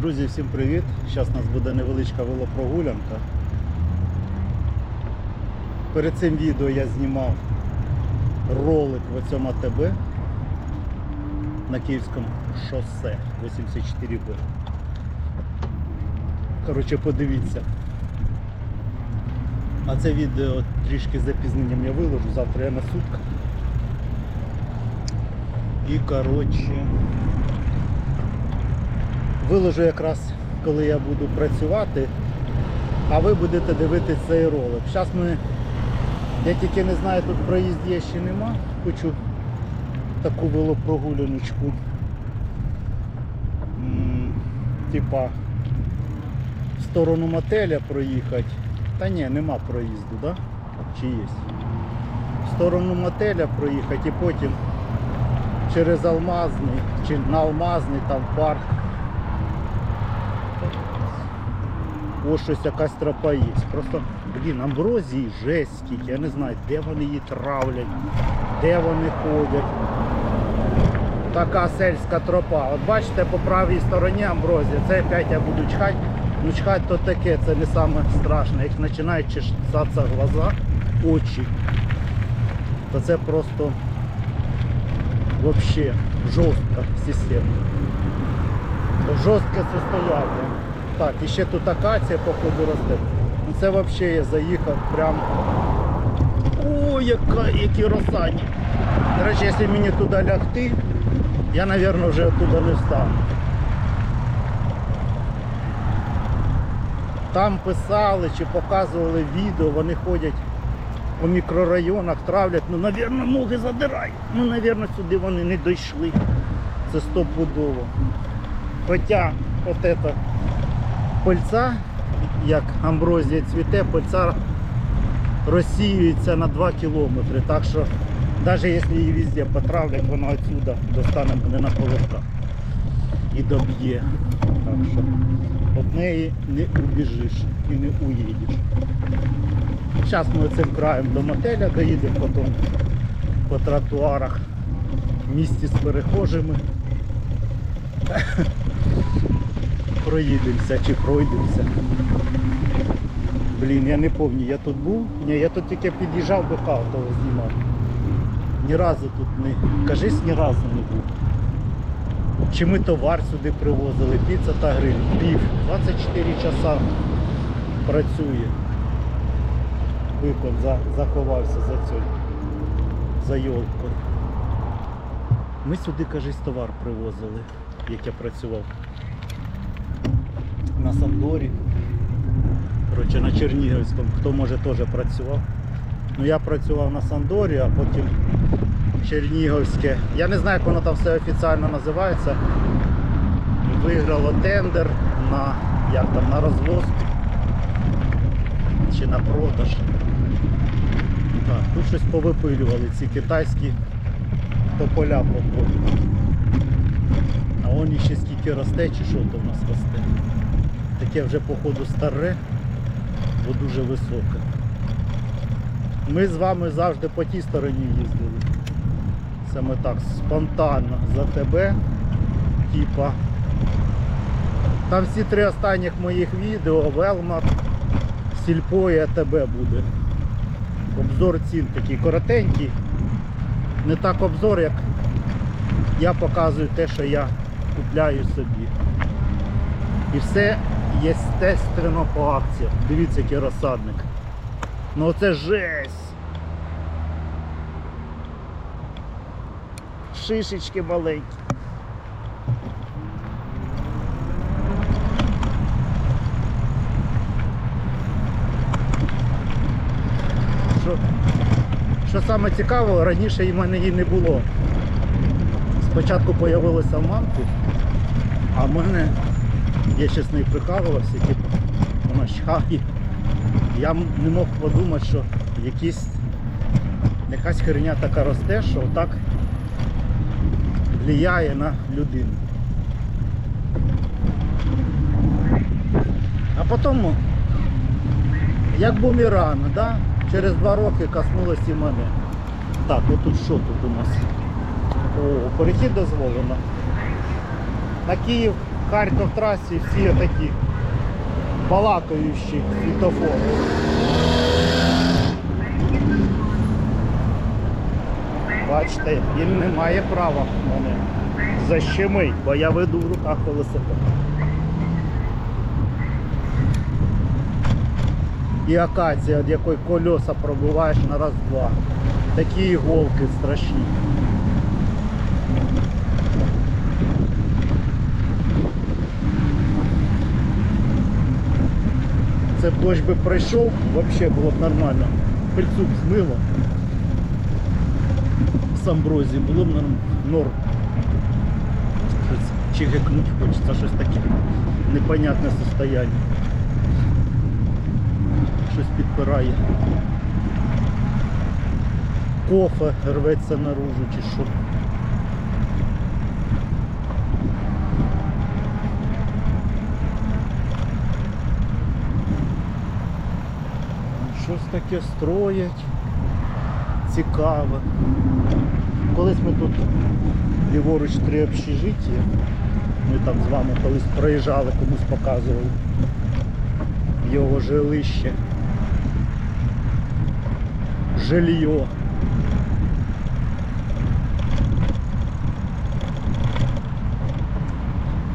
Друзі, всім привіт! Зараз у нас буде невеличка велопрогулянка. Перед цим відео я знімав ролик в цьому АТБ на Київському шосе 84Б. Коротше, подивіться. А це відео трішки запізненням я виложу, завтра я на сутках. І коротше. Виложу якраз, коли я буду працювати, а ви будете дивитися цей ролик. Зараз ми, я тільки не знаю, тут проїзд є ще нема. Хочу таку велопрогуляночку. Типа в сторону мотеля проїхати. Та ні, нема проїзду, да? Чи є? В сторону мотеля проїхати і потім через Алмазний, чи на Алмазний там парк. Ось щось якась тропа є. Просто, блін, амброзії жесть скільки. Я не знаю, де вони її травлять, де вони ходять. Така сельська тропа. От бачите, по правій стороні амброзія. Це опять я буду чхати. Ну чхати то таке, це не саме страшне. Як починають чесатися глаза, очі, то це просто вообще жорстка система. Жорстке состояние. Так, і ще тут акація походу росте. Ну це взагалі я заїхав прям. О, яка, які розсадні. До речі, якщо мені туди лягти, я, мабуть, вже туди не встану. Там писали чи показували відео, вони ходять по мікрорайонах, травлять, ну, мабуть, ноги задирають. Ну, мабуть, сюди вони не дійшли. Це стопудово. Хоча от це пильця, як амброзія цвіте, пильця розсіюється на 2 кілометри. Так що навіть якщо її везде потравлять, вона отсюда достане мене на поводках і доб'є. Так що від неї не убіжиш і не уїдеш. Зараз ми цим краєм до мотеля доїдемо потім по тротуарах в місті з перехожими. Проїдемося чи пройдемося. Блін, я не пам'ятаю, я тут був. Ні, я тут тільки під'їжджав до Халтова знімав. Ні разу тут не. Кажись, ні разу не був. Чи ми товар сюди привозили, піца та гриль. Пів. 24 часа працює. Викон за, заховався за цю за йолкою. Ми сюди, кажись, товар привозили, як я працював. На Сандорі. Коротше, на Чернігівському, хто може теж працював. Ну я працював на Сандорі, а потім Чернігівське. Я не знаю, як воно там все офіційно називається. Виграло тендер на як там, на розвоз чи на продаж. Так, тут щось повипилювали ці китайські тополя походу. А он ще скільки росте, чи що то в нас росте. Таке вже походу старе, бо дуже високе. Ми з вами завжди по тій стороні їздили. Саме так, спонтанно за тебе. Типа. Там всі три останніх моїх відео, Велмар, Сільпо і АТБ буде. Обзор цін такий коротенький. Не так обзор, як я показую те, що я купляю собі. І все єстественно по акціях. Дивіться, який розсадник. Ну оце жесть. Шишечки маленькі. Що, що саме цікаво, раніше в мене її не було. Спочатку з'явилася в мамки, а в мене, я ще з прикалувався, типу, вона чхає. Я не мог подумати, що якісь якась херня така росте, що так впливає на людину. А потім, як бумеранг, да? через два роки коснулося і мене. Так, отут що тут у нас? О, перехід дозволено. На Київ Харків трасі всі такі балакаючі світофори. Бачите, він не має права мене защемить, бо я веду в руках велосипед. І акація, від якої кольоса пробиваєш на раз-два. Такі іголки страшні. Це дощ би пройшов, взагалі було б нормально. Пильцу б змило. З амброзії було б норм. Щось чигикнуть хочеться, щось таке непонятне состояние. Щось підпирає. Кофе рветься наружу чи що. Щось таке строять. Цікаве. Колись ми тут ліворуч три общежиття. Ми там з вами колись проїжджали, комусь показували його жилище. Жилье.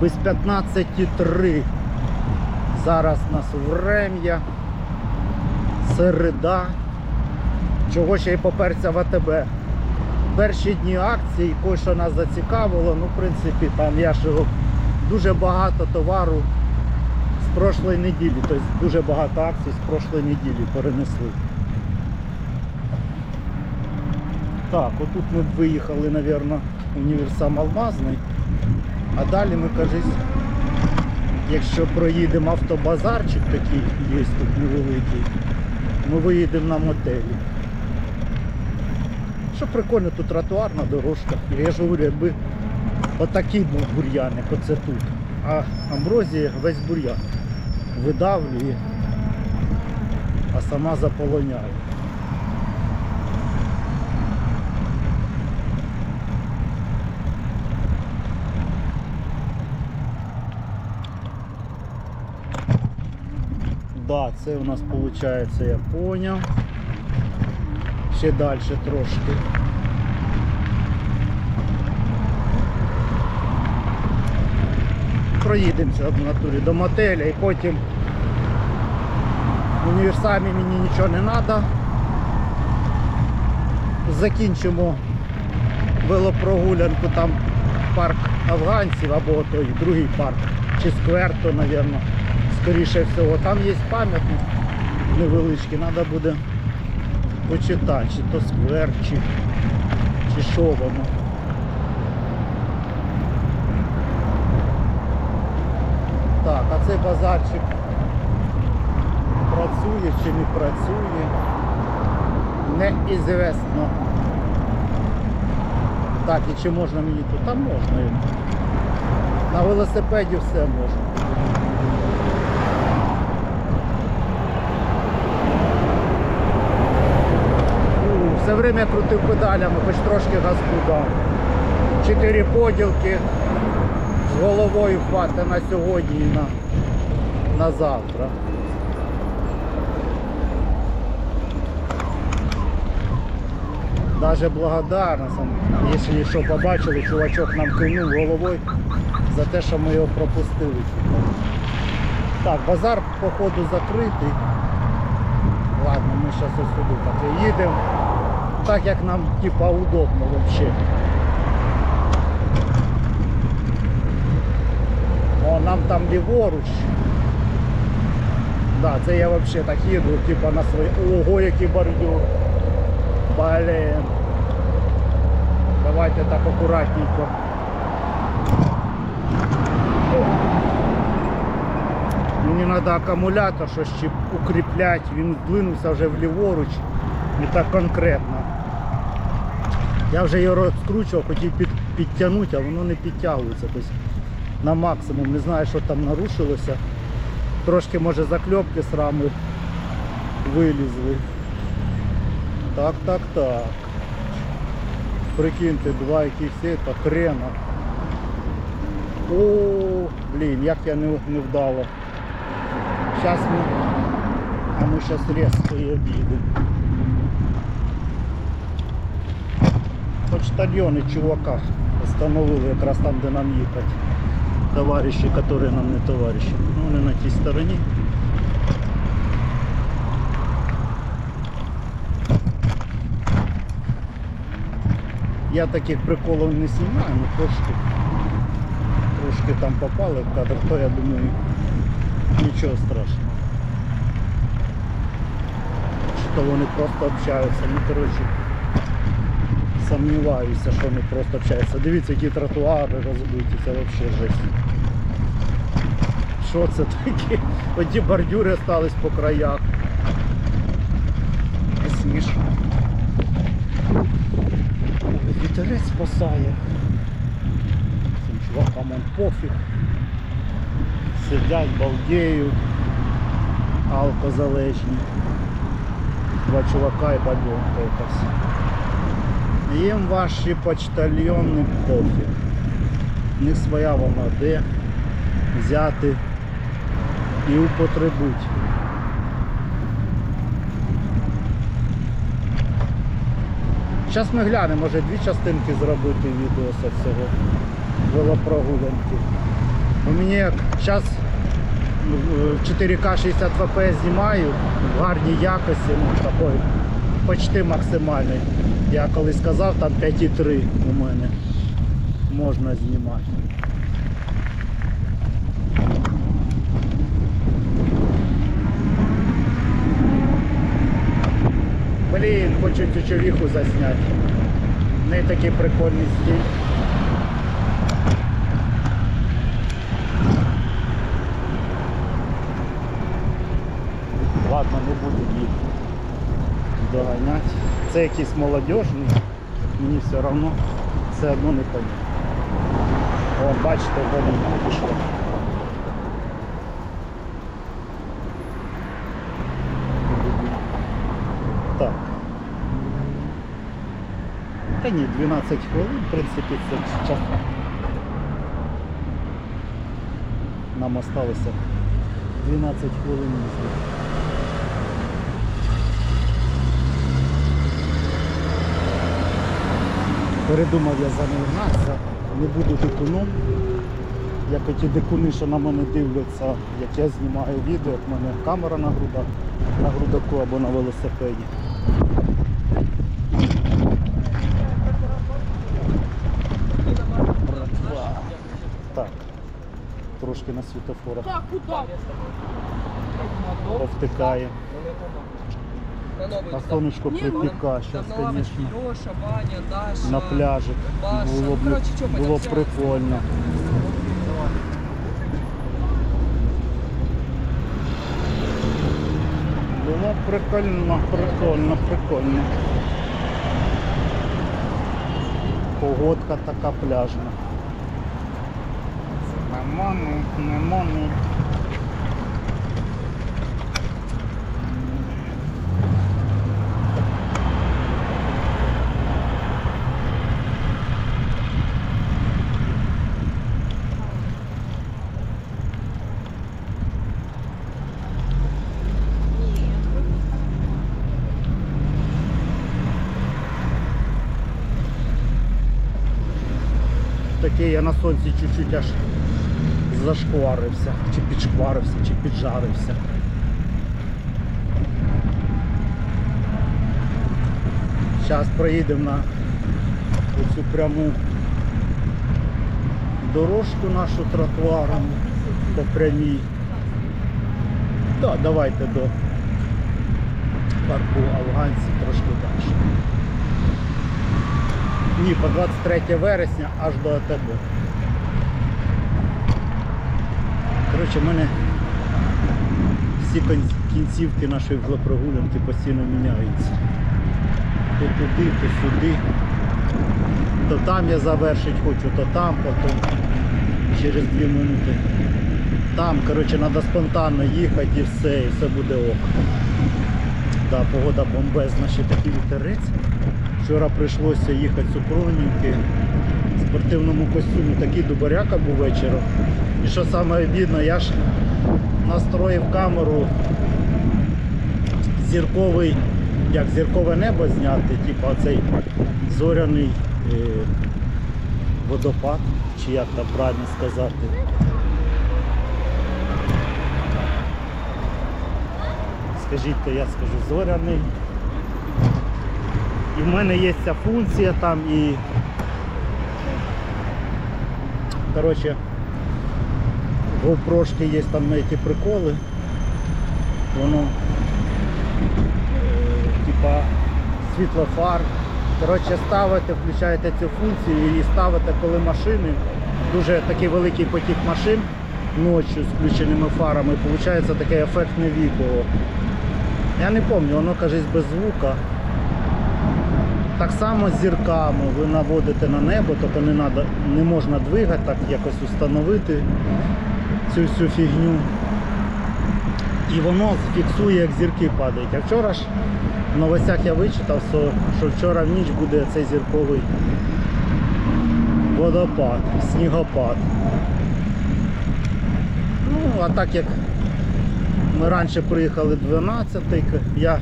Без 15.3. Зараз нас врем'я. Середа. Чого ще й поперся в АТБ. Перші дні акції, кое що нас зацікавило, ну, в принципі, там я ж дуже багато товару з прошлої неділі, тобто дуже багато акцій з прошлої неділі перенесли. Так, отут ми виїхали, мабуть, універсам Алмазний. А далі ми, кажись, якщо проїдемо автобазарчик такий є тут невеликий, ми виїдемо на мотелі. Що прикольно, тут тротуарна дорожка. Я ж говорю, якби отакий був бур'яник, оце тут. А амброзія весь бур'ян видавлює, а сама заполоняє. Да, це у нас виходить, я поняв. Ще далі трошки. Проїдемося в натурі до мотеля і потім в універсамі мені нічого не треба. Закінчимо велопрогулянку там парк афганців або той другий парк, чи сквер, то, мабуть, скоріше всього. Там є пам'ятник невеличкий, треба буде почитати, чи то сквер, чи, чи що воно. Так, а цей базарчик працює чи не працює, неізвісно. Так, і чи можна мені тут? Там можна. На велосипеді все можна. У, Все время крутив педалями, хоч трошки газку дав. Чотири поділки з головою хватить на сьогодні і на, на завтра. Даже благодарна якщо що побачили, чувачок нам кинув головою за те, що ми його пропустили. Так, базар походу закритий. Ладно, ми зараз ось сюди так їдемо. Так як нам типа удобно взагалі. О, нам там ліворуч. Да, це я взагалі так їду, типа на свої. Ого, який бордюр. Блін. Давайте так акуратненько. Мені треба акумулятор, щось ще укріпляти, він здвинувся вже вліворуч, не так конкретно. Я вже його розкручував, хотів під, підтягнути, а воно не підтягується. Тобто на максимум. Не знаю, що там нарушилося. Трошки може закльопки з рами вилізли. Так, так, так. Прикиньте, два якихось це, крена. О, блін, як я не, не вдало. Зараз ми. А ми зараз різко обійдемо. Почтальони чувака встановили якраз там, де нам їхати. Товариші, які нам не товариші. Ну, вони на тій стороні. Я таких приколів не знімаю, ну трошки, трошки там попали в кадр, то я думаю, нічого страшного. Що вони просто общаються. Ну, коротше, сумніваюся, що вони просто общаються. Дивіться, які тротуари розбиті, це взагалі жесть. Що це таке? Оті бордюри остались по краях. Смішно. Вітерець спасає. Цим чувакам он пофіг. Сидять, балдеють. Алкозалежні. Два чувака і бабьонка якась. Їм ваші почтальйони пофіг. Них своя вона де взяти і употребуть. Зараз ми глянемо, може дві частинки зробити відео з цього велопрогулянки. У мені як зараз 4К 60 fps знімаю в гарній якості, ну такої почти максимальний. Я колись сказав, там 5,3 у мене можна знімати. Блін, хочу цю засняти. Не такий прикольний стиль. Ладно, не буду їх доганяти. Це якийсь молодіжний, мені все одно все одно не понятно. О, бачите, вони пішло. Так. Та ні, 12 хвилин, в принципі, це час. Нам осталося 12 хвилин їздити. Передумав я занигнатися, не буду дикуном. Як оті дикуни, що на мене дивляться, як я знімаю відео, як в мене камера на грудах, на грудаку або на велосипеді. Братва. Так, трошки на світофорах куда? повтикає. А сонечко припіка, лавочке звісно, Ваня, Даша. на пляжі. Паша. Було б, Коротше, було б пойдем прикольно. Було б прикольно, прикольно, прикольно. Погодка така пляжна. Лимони, лимони. Такий я на сонці чуть-чуть аж зашкварився, чи підшкварився, чи піджарився. Зараз проїдемо на оцю пряму дорожку нашу тротуаром по прямій. Да, давайте до парку афганців трошки далі. Ні, по 23 вересня аж до АТБ. Коротше, в мене всі кінцівки нашої велопрогулянки постійно міняються. То туди, то сюди. То там я завершити хочу, то там, потім через 2 минути. Там, коротше, треба спонтанно їхати і все, і все буде ок. Да, погода бомбезна, ще такий вітерець. Вчора прийшлося їхати з Супронівки в спортивному костюмі такий дубаряка був вечором. І що саме обідно, я ж настроїв камеру зірковий, як зіркове небо зняти, типу цей зоряний е, водопад, чи як там правильно сказати. Скажіть, то я скажу зоряний. І в мене є ця функція там і. Коротше, GoPro є там ті приколи. Воно е, типа світлофар. Коротше, ставите, включаєте цю функцію і ставите, коли машини, дуже такий великий потік машин ночі з включеними фарами, виходить таке ефектне відео. Я не пам'ятаю, воно кажись без звука. Так само з зірками ви наводите на небо, тільки не, надо, не можна двигати, так якось установити цю всю фігню. І воно фіксує, як зірки падають. А вчора ж в новостях я вичитав, що вчора в ніч буде цей зірковий водопад, снігопад. Ну, а так як ми раніше приїхали 12 я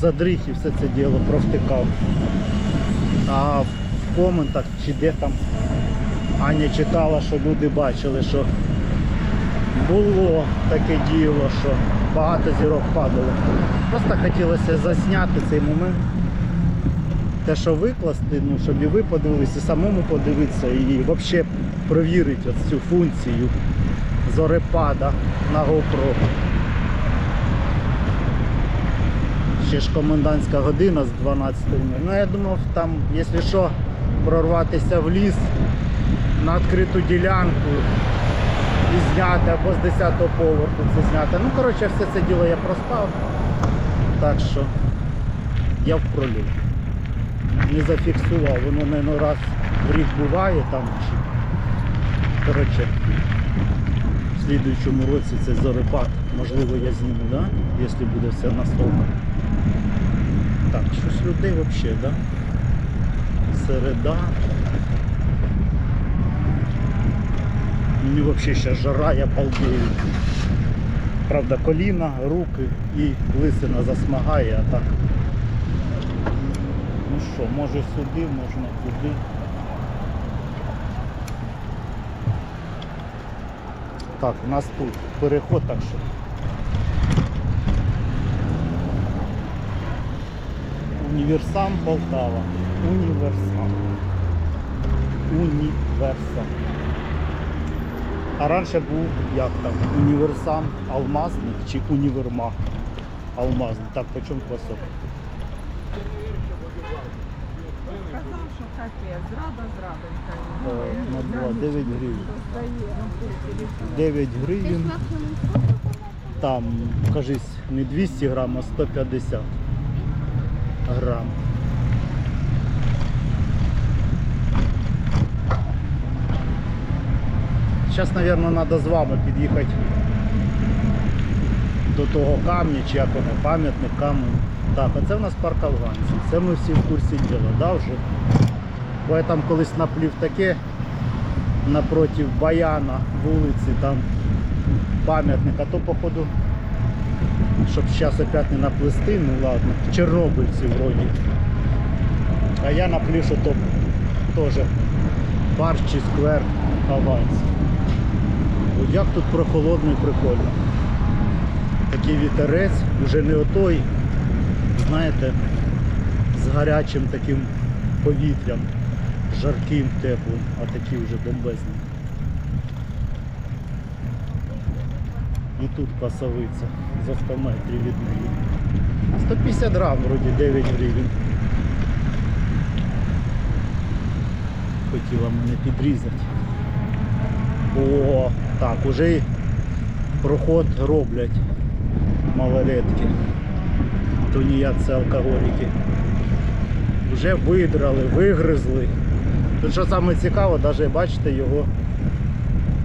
задріг і все це діло провтикав. А в коментах чи де там Аня читала, що люди бачили, що було таке діло, що багато зірок падало. Просто хотілося засняти цей момент. Те, що викласти, ну, щоб і ви подивилися, і самому подивитися, і взагалі перевірити цю функцію зорепада на GoPro. Ще ж комендантська година з 12 Ну я думав там, якщо що, прорватися в ліс на відкриту ділянку і зняти або з 10-го поверху це зняти. Ну коротше все це діло я проспав. Так що я в проліт. Не зафіксував, воно не раз в рік буває там. Коротше, в слідуючому році це зорепад. Можливо я зніму, да? якщо буде все на столках. Так, щось людей взагалі, да? Середа. Мені взагалі ще жара, я балдею. Правда, коліна, руки і лисина засмагає, а так. Ну що, може сюди, можна туди. Так, у нас тут переход, так що. Універсам Полтава. Універсам. Універсам. А раніше був як там? Універсам Алмазник чи універмаг Алмазник. Так, по чому квасок? Казав, що таке, зрада зрадонька. Е, На 2, 9 гривень. Ну, 9 гривень. Там, кажись, не 200 грам, а 150 грам. Зараз, мабуть, треба з вами під'їхати до того камня, чи як воно, пам'ятник камінь. Так, а це в нас парк афганців. Це ми всі в курсі діла, да, вже? Бо я там колись наплів таке напротив Баяна вулиці, там пам'ятник, а то походу, щоб зараз опять не наплести, ну ладно, чорнобильці вроді. А я наплів, що то теж чи сквер афганців. От як тут прохолодно і прикольно. Такий вітерець, вже не отой, знаєте, з гарячим таким повітрям, жарким, теплим, а такий вже бомбезний. І тут пасовиця за 100 метрів від неї. 150 грам, вроді 9 гривень. Хотіла мене підрізати. О, так, уже проход роблять малолетки. Це алкоголіки. Вже видрали, вигризли. Тут що саме цікаво, навіть бачите, його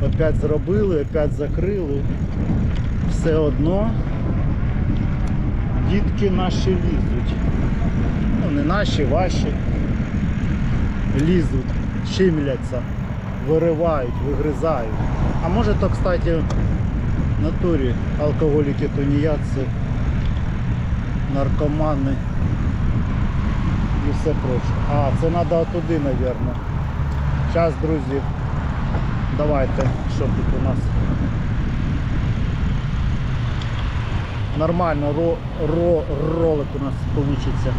опять зробили, опять закрили. Все одно дітки наші лізуть. Ну не наші, ваші. Лізуть. щимляться, виривають, вигризають. А може то, кстати, в натурі алкоголіки тунеядці, наркомани і все проче. А, це треба туди, мабуть. Зараз, друзі, давайте, що тут у нас. Нормально ро, ро, ролик у нас вийде.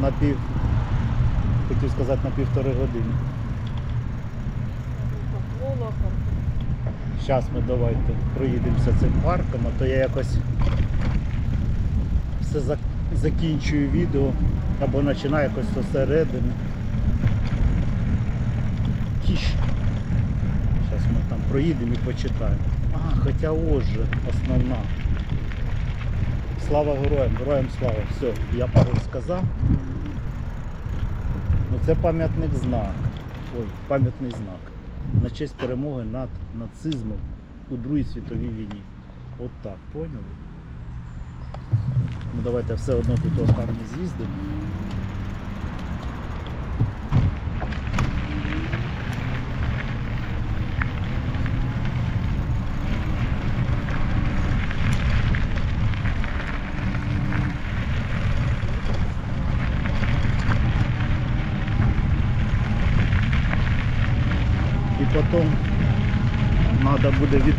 На пів, хотів сказати на півтори години. Зараз ми давайте проїдемося цим парком, а то я якось все зак- закінчую відео або починаю якось зі середини. Кіш. Зараз ми там проїдемо і почитаємо. Хоча ось основна. Слава героям, героям слава. Все, я пароль сказав. Ну це пам'ятник знак. Ой, пам'ятний знак. На честь перемоги над нацизмом у Другій світовій війні. От так, поняли? Ну давайте все одно тут о камні з'їздимо. І потім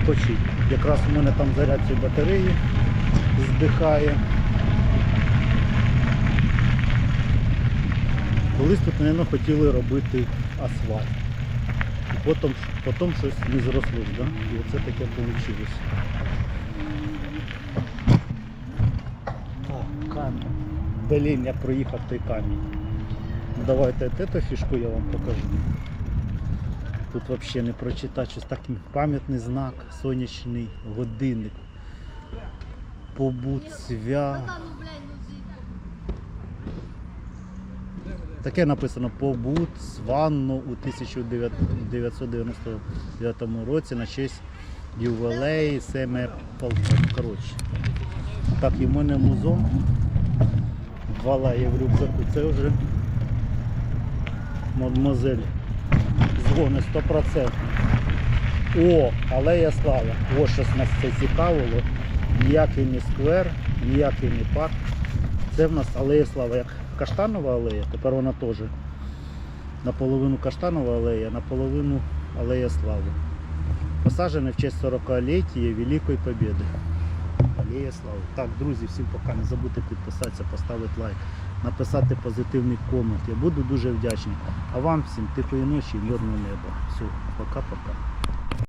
відпочити. Якраз у мене там заряд цієї батареї здихає. Колись тут, мабуть, хотіли робити асфальт. Потім, потім щось не зросло, да? і оце таке вийшло. Так, камінь. Блін, я проїхав той камінь. Давайте от фішку я вам покажу. Тут взагалі не прочитати, щось такий пам'ятний знак, сонячний годинник. Побут свя. Таке написано побут сванно у 1999 році на честь ювелеї Семе. Коротше. Так, і в мене музон. Два лає в рюкзаку. Це вже мадемуазель дзвони 100%. О, алея слава. О, щось нас це цікавило. Ніякий не сквер, ніякий не парк. Це в нас алея слава, як каштанова алея, тепер вона теж. Наполовину каштанова алея, наполовину алея слави. Посаджена в честь 40-ліття Великої Побєди. Алея слави. Так, друзі, всім пока. Не забудьте підписатися, поставити лайк, написати позитивний комент. Я буду дуже вдячний. А вам всім тихої ночі мирного неба. Все, пока-пока.